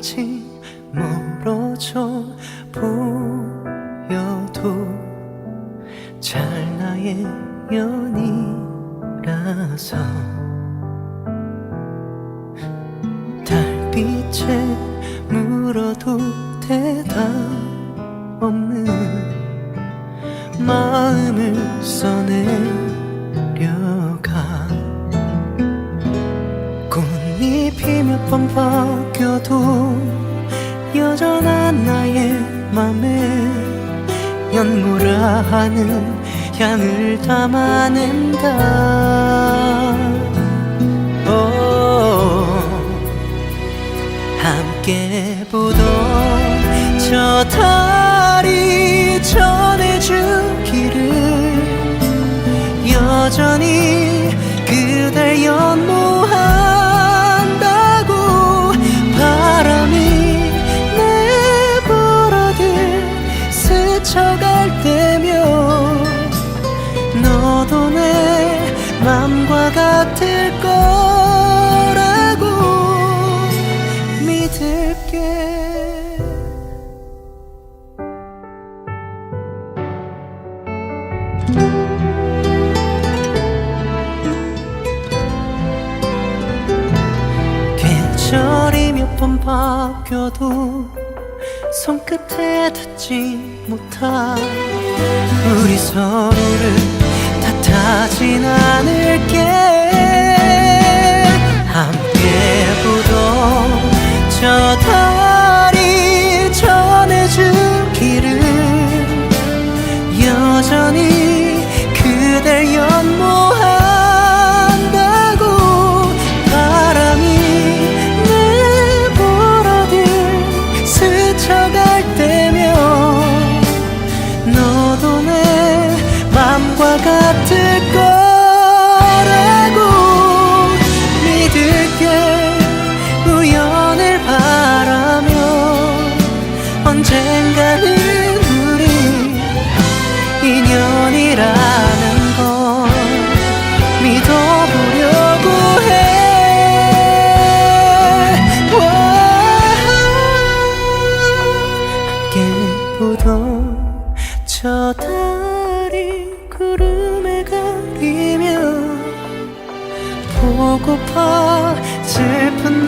저만치 멀어져 보여도 찰나의 연이라서 달빛에 물어도 대답 없는 마음을 써내려 번 바뀌어도 여전한 나의 맘에 연모라 하는 향을 담아낸다. 오, 함께 보던 저 달이 전해주기를 여전히 그댈 연모 계절이 몇 번 바뀌어도 손끝에 닿지 못한 우리 서로를 탓하진 않을게 같을 구름에 가리며 보고파 슬픈